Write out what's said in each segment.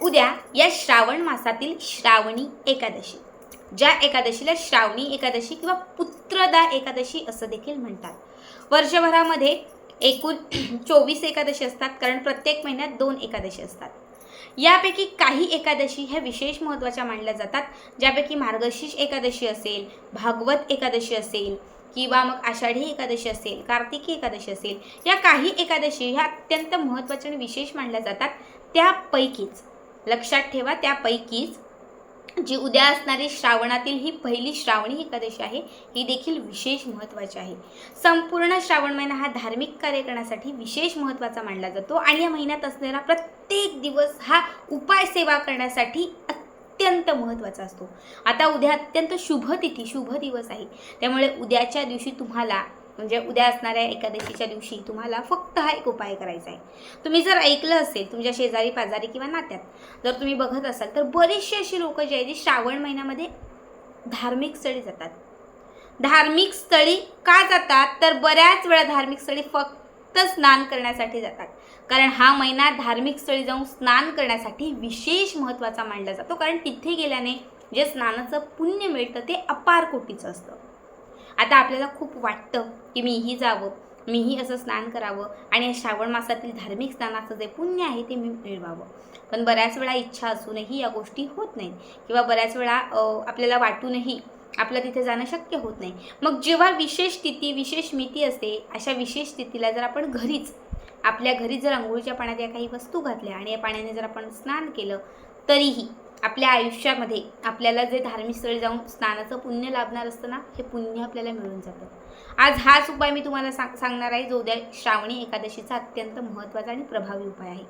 उद्या या श्रावण मासातील श्रावणी एकादशी ज्या एकादशीला श्रावणी एकादशी किंवा पुत्रदा एकादशी असं देखील म्हणतात. वर्षभरामध्ये एकूण चोवीस एकादशी असतात कारण प्रत्येक महिन्यात दोन एकादशी असतात. यापैकी काही एकादशी ह्या विशेष महत्त्वाच्या मानल्या जातात ज्यापैकी मार्गशीर्ष एकादशी असेल भागवत एकादशी असेल किंवा मग आषाढी एकादशी असेल कार्तिकी एकादशी असेल या काही एकादशी ह्या अत्यंत महत्त्वाच्या आणि विशेष मानल्या जातात. त्यापैकीच लक्षात ठेवा त्यापैकीच जी उद्या असणारी श्रावणातील ही पहिली श्रावणी एकादशी आहे ही देखील विशेष महत्त्वाची आहे. संपूर्ण श्रावण महिना हा धार्मिक कार्य करण्यासाठी विशेष महत्त्वाचा मानला जातो आणि या महिन्यात असणारा प्रत्येक दिवस हा उपाय सेवा करण्यासाठी अत्यंत महत्त्वाचा असतो. आता उद्या अत्यंत शुभ तिथी शुभ दिवस आहे. त्यामुळे उद्याच्या दिवशी तुम्हाला म्हणजे उद्या असणाऱ्या एकादशीच्या दिवशी तुम्हाला फक्त हा एक उपाय करायचा आहे. तुम्ही जर ऐकलं असेल तुमच्या शेजारी पाजारी किंवा नात्यात जर तुम्ही बघत असाल तर बरेचसे अशी लोक जे आहेत जे श्रावण महिन्यामध्ये धार्मिक स्थळी जातात. धार्मिक स्थळी का जातात? तर बऱ्याच वेळा धार्मिक स्थळी फक्त स्नान करण्यासाठी जातात. कारण हा महिना धार्मिक स्थळी जाऊन स्नान करण्यासाठी विशेष महत्त्वाचा मानला जातो. कारण तिथे गेल्याने जे स्नानाचं पुण्य मिळतं ते अपार कोटीचं असतं. आता आपल्याला खूप वाटतं की मीही जावं मीही असं स्नान करावं आणि या श्रावण मासातील धार्मिक स्नानाचं जे पुण्य आहे ते मी मिळवावं. पण बऱ्याच वेळा इच्छा असूनही या गोष्टी होत नाहीत किंवा बऱ्याच वेळा आपल्याला वाटूनही आपलं तिथे जाणं शक्य होत नाही. मग जेव्हा विशेष स्थिती विशेष मिती असते अशा विशेष स्थितीला जर आपण घरीच आपल्या घरी जर आंघोळीच्या पाण्यात या काही वस्तू घातल्या आणि या पाण्याने जर आपण स्नान केलं तरीही आपल्या आयुष्यामध्ये आपल्याला जे धार्मिक स्थळी जाऊन स्नानाचं पुण्य लाभणार असतं ना हे पुण्य आपल्याला मिळून जातं. आज हाच उपाय मी तुम्हाला सांग सांगणार आहे जो उद्या श्रावणी एकादशीचा अत्यंत महत्त्वाचा आणि प्रभावी उपाय आहे.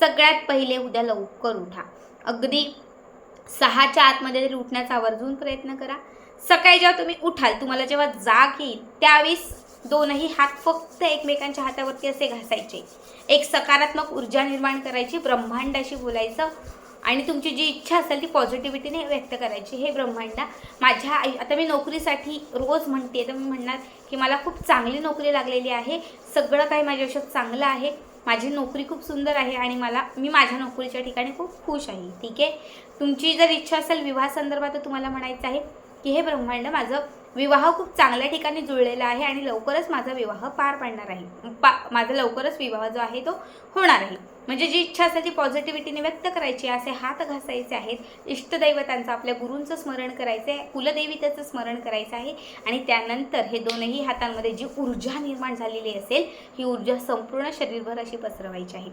सगळ्यात पहिले उद्या लवकर उठा. अगदी सहाच्या आतमध्ये तरी उठण्याचा आवर्जून प्रयत्न करा. सकाळी जेव्हा तुम्ही उठाल तुम्हाला जेव्हा जाग येईल त्यावेळेस दोनही हात फक्त एकमेकांच्या हातावरती असे घासायचे. एक सकारात्मक ऊर्जा निर्माण करायची ब्रह्मांडाशी बोलायचं आणि तुमची जी इच्छा असेल ती पॉझिटिव्हिटीने व्यक्त करायची हे ब्रह्मांडा. माझ्या आई आता मी नोकरीसाठी रोज म्हणते तर मी म्हणणार की मला खूप चांगली नोकरी लागलेली आहे सगळं काही माझ्या आयुष्यात चांगलं आहे माझी नोकरी खूप सुंदर आहे आणि मला मी माझ्या नोकरीच्या ठिकाणी खूप खुश आहे. ठीक आहे? तुमची जर इच्छा असेल विवाहासंदर्भात तर तुम्हाला म्हणायचं आहे की हे ब्रह्मांड माझं विवाह खूप चांगल्या ठिकाणी जुळलेला आहे आणि लवकरच माझा विवाह पार पडणार आहे. पा माझा लवकरच विवाह जो आहे तो होणार आहे. म्हणजे जी इच्छा असेल ती पॉझिटिव्हिटीने व्यक्त करायची असे हात घासायचे आहेत. इष्टदैवतांचं आपल्या गुरूंचं स्मरण करायचं आहे कुलदेवितेचं स्मरण करायचं आहे. आणि त्यानंतर हे दोनही हातांमध्ये जी ऊर्जा निर्माण झालेली असेल ही ऊर्जा संपूर्ण शरीरभर अशी पसरवायची आहे.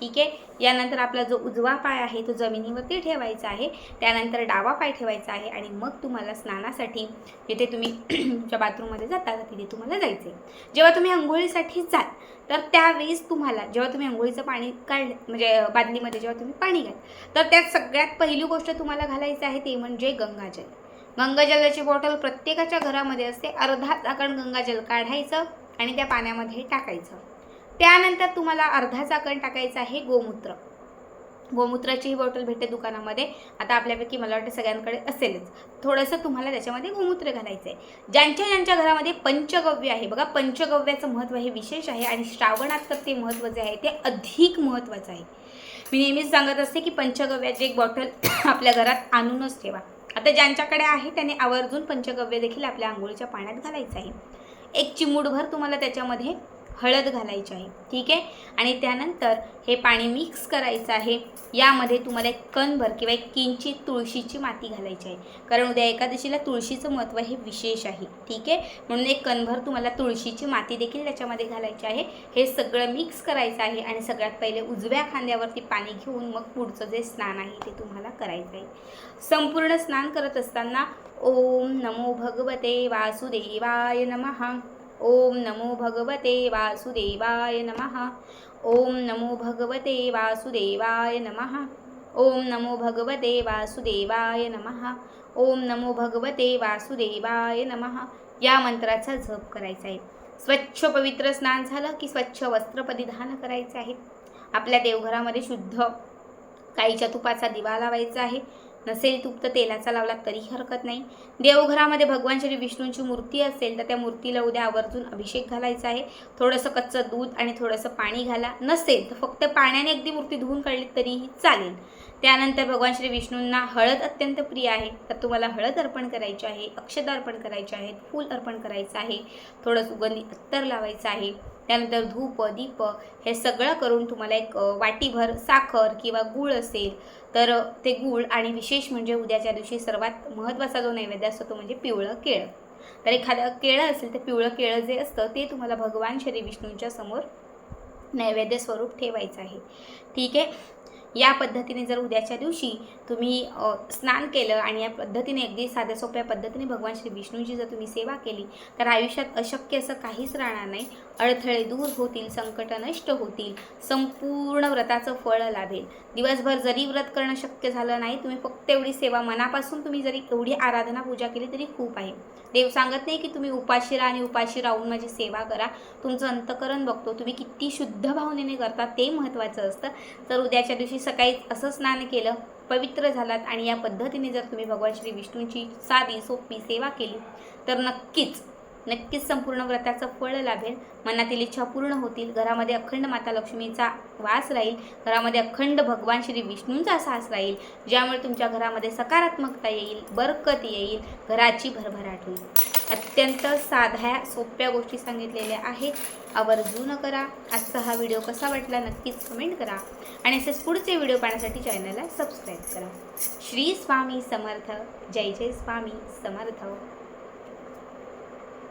ठीक आहे? यानंतर आपला जो उजवा पाय आहे तो जमिनीवरती ठेवायचा आहे. त्यानंतर डावा पाय ठेवायचा आहे आणि मग तुम्हाला स्नानासाठी जिथे तुम्ही तुमच्या बाथरूममध्ये जाता तिथे तुम्हाला जायचं आहे जेव्हा तुम्ही आंघोळीसाठी जाल तर त्यावेळेस तुम्हाला जेव्हा तुम्ही आंघोळीचं पाणी काढलं म्हणजे बादलीमध्ये जेव्हा तुम्ही पाणी घ्याल तर त्यात सगळ्यात पहिली गोष्ट तुम्हाला घालायचं आहे ते म्हणजे गंगाजल. गंगाजलाची बॉटल प्रत्येकाच्या घरामध्ये असते. अर्धा झाकण गंगाजल काढायचं आणि त्या पाण्यामध्ये टाकायचं. त्यानंतर तुम्हाला अर्धा चाकण टाकायचं आहे गोमूत्र. गोमूत्राची ही बॉटल भेटते दुकानामध्ये. आता आपल्यापैकी मला वाटतं सगळ्यांकडे असेलच. थोडंसं तुम्हाला त्याच्यामध्ये गोमूत्र घालायचं आहे ज्यांच्या ज्यांच्या घरामध्ये पंचगव्य आहे बघा पंचगव्याचं महत्त्व हे विशेष आहे आणि श्रावणात तर ते महत्त्व जे आहे ते अधिक महत्त्वाचं आहे. मी नेहमीच सांगत असते की पंचगव्याची एक बॉटल आपल्या घरात आणूनच ठेवा. आता ज्यांच्याकडे आहे त्याने आवर्जून पंचगव्य देखील आपल्या आंघोळीच्या पाण्यात घालायचं आहे. एक चिमूटभर तुम्हाला त्याच्यामध्ये हळद घालायची आहे ठीक आहे? आणि त्यानंतर हे पाणी मिक्स करायचं आहे. यामध्ये तुम्हाला एक कणभर किंवा एक किंचित तुळशीची माती घालायची आहे. कारण उद्या एकादशीला तुळशीचं महत्त्व हे विशेष आहे ठीक आहे? म्हणून एक कणभर तुम्हाला तुळशीची माती देखील त्याच्यामध्ये घालायची आहे. हे सगळं मिक्स करायचं आहे आणि सगळ्यात पहिले उजव्या खांद्यावरती पाणी घेऊन मग पुढचं जे स्नान आहे ते तुम्हाला करायचं आहे. संपूर्ण स्नान करत असताना ओम नमो भगवते वासुदेवाय नमः. ओम नमो भगवते वासुदेवाय नमः। ओम नमो भगवते वासुदेवाय नमः। ओम नमो भगवते वासुदेवाय नमः। ओम नमो भगवते वासुदेवाय नमः। या मंत्राचा जप करायचा आहे. स्वच्छ पवित्र स्नान झालं की स्वच्छ वस्त्र परिधान करायचे आहे. आपल्या देवघरामध्ये शुद्ध गाईच्या तुपाचा दिवा लावायचा आहे. नसेल तूप तर तेलाचा लावला तरी हरकत नाही. देवघरामध्ये भगवान श्री विष्णूंची मूर्ती असेल तर त्या मूर्तीला उद्या आवर्जून अभिषेक घालायचा आहे. थोडंसं कच्चं दूध आणि थोडंसं पाणी घाला. नसेल तर फक्त पाण्याने अगदी मूर्ती धुवून काढली तरीही चालेल. त्यानंतर भगवान श्री विष्णूंना हळद अत्यंत प्रिय आहे. तर तुम्हाला हळद अर्पण करायची आहे अक्षदा अर्पण करायचे आहेत फूल अर्पण करायचं आहे. थोडं सुगंधी अत्तर लावायचं आहे. त्यानंतर धूप दीप हे सगळं करून तुम्हाला एक वाटीभर साखर किंवा गूळ असेल तर ते गूळ आणि विशेष म्हणजे उद्याच्या दिवशी सर्वात महत्त्वाचा जो नैवेद्य असतो तो म्हणजे पिवळं केळं. तर एखादं केळं असेल तर पिवळं केळं जे असतं ते तुम्हाला भगवान श्री विष्णूंच्या समोर नैवेद्य स्वरूप ठेवायचं आहे. ठीक आहे? या पद्धतीने जर उद्याच्या दिवशी तुम्ही स्नान केलं आणि या पद्धतीने अगदी साध्या सोप्या पद्धतीने भगवान श्री विष्णूची जर तुम्ही सेवा केली तर आयुष्यात अशक्य असं काहीच राहणार नाही. अडथळे दूर होतील संकट नष्ट होतील संपूर्ण व्रताचं फळ लाभेल. दिवसभर जरी व्रत करणं शक्य झालं नाही तुम्ही फक्त एवढी सेवा मनापासून तुम्ही जरी एवढी आराधना पूजा केली तरी खूप आहे. देव सांगत नाही की तुम्ही उपाशी राहा आणि उपाशी राहून माझी सेवा करा. तुमचं अंतकरण बघतो. तुम्ही किती शुद्ध भावनेने करता ते महत्त्वाचं असतं. तर उद्याच्या दिवशी सकाळी असं स्नान केलं पवित्र झालात आणि या पद्धतीने जर तुम्ही भगवान श्री विष्णूंची साधी सोपी सेवा केली तर नक्कीच नक्कीच संपूर्ण व्रताचं फळ लाभेल. मनातील इच्छा पूर्ण होतील. घरामध्ये अखंड माता लक्ष्मीचा वास राहील. घरामध्ये अखंड भगवान श्री विष्णूंचा सास राहील. ज्यामुळे तुमच्या घरामध्ये सकारात्मकता येईल बरकत येईल. घराची भरभराट होईल. अत्यंत साध्या सोप्या गोष्टी सांगितलेल्या आहेत. आवर्जून करा. आजचा हा व्हिडिओ कसा वाटला नक्कीच कमेंट करा. आणि असेच पुढचे व्हिडिओ पाहण्यासाठी चॅनलला सबस्क्राईब करा. श्री स्वामी समर्थ. जय जय स्वामी समर्थ.